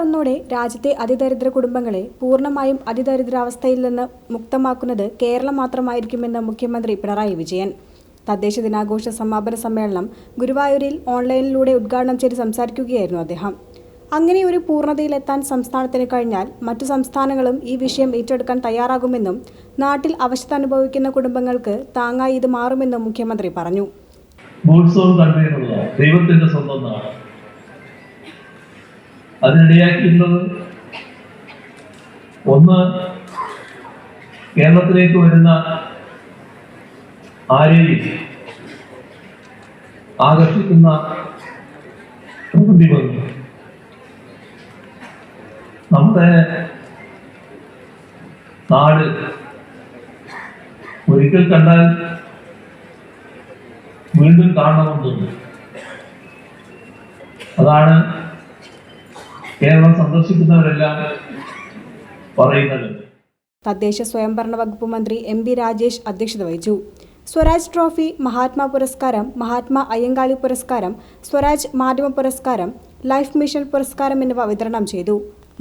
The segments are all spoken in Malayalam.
നവംബർ രാജ്യത്തെ അതിദരിദ്ര കുടുംബങ്ങളെ പൂർണമായും അതിദരിദ്രാവസ്ഥയിൽ നിന്ന് മുക്തമാക്കുന്നത് കേരളം മാത്രമായിരിക്കുമെന്ന് മുഖ്യമന്ത്രി പിണറായി വിജയൻ. തദ്ദേശ ദിനാഘോഷ സമാപന സമ്മേളനം ഗുരുവായൂരിൽ ഓൺലൈനിലൂടെ ഉദ്ഘാടനം ചെയ്ത് സംസാരിക്കുകയായിരുന്നു അദ്ദേഹം. അങ്ങനെ ഒരു പൂർണതയിലെത്താൻ സംസ്ഥാനത്തിന് കഴിഞ്ഞാൽ മറ്റു സംസ്ഥാനങ്ങളും ഈ വിഷയം ഏറ്റെടുക്കാൻ തയ്യാറാകുമെന്നും നാട്ടിൽ അവശത അനുഭവിക്കുന്ന കുടുംബങ്ങൾക്ക് താങ്ങായി ഇത് മാറുമെന്നും മുഖ്യമന്ത്രി പറഞ്ഞു. ദൈവത്തിന്റെ സ്വന്തം നാട്. അതിനിടയാക്കിയിട്ടുള്ളത് ഒന്ന് കേരളത്തിലേക്ക് വരുന്ന ആരെയും ആകർഷിക്കുന്ന നമ്മുടെ നാട് ഒരിക്കൽ കണ്ടാൽ വീണ്ടും കാണണമെന്നുണ്ട്. അതാണ് കേരളം സന്ദർശിക്കുന്നവരെല്ലാം പറയുന്നത്. തദ്ദേശ സ്വയംഭരണ വകുപ്പ് മന്ത്രി എം ബി രാജേഷ് അധ്യക്ഷത വഹിച്ചു. സ്വരാജ് ട്രോഫി മഹാത്മാ പുരസ്കാരം മഹാത്മാ അയ്യങ്കാളി പുരസ്കാരം സ്വരാജ് മാധ്യമ പുരസ്കാരം ലൈഫ് മിഷൻ പുരസ്കാരം എന്നിവ വിതരണം ചെയ്തു.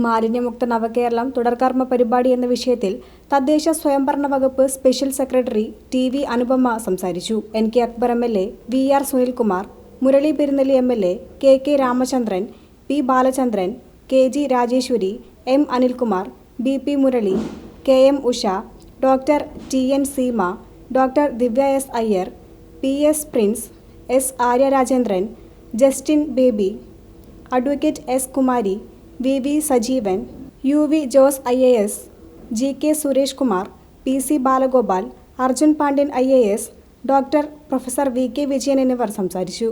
മാലിന്യമുക്ത നവകേരളം തുടർകർമ്മ പരിപാടി എന്ന വിഷയത്തിൽ തദ്ദേശ സ്വയംഭരണ വകുപ്പ് special secretary T V Anupama സംസാരിച്ചു. N K Akbar M L A V R Sunilkumar Murali Perunnali M L A K K Ramachandran P Balachandran K G Rajeshwari M Anilkumar B P Murali K M Usha doctor T N Seema doctor Divya S Iyer P S Prince S Aryarajendran Justin Baby advocate S Kumari V V Sajeevan U V Jose I A S G K Suresh Kumar P C Balagopal Arjun Pandian I A S doctor professor V K Vijayan എന്നിവർ സംസാരിച്ചു.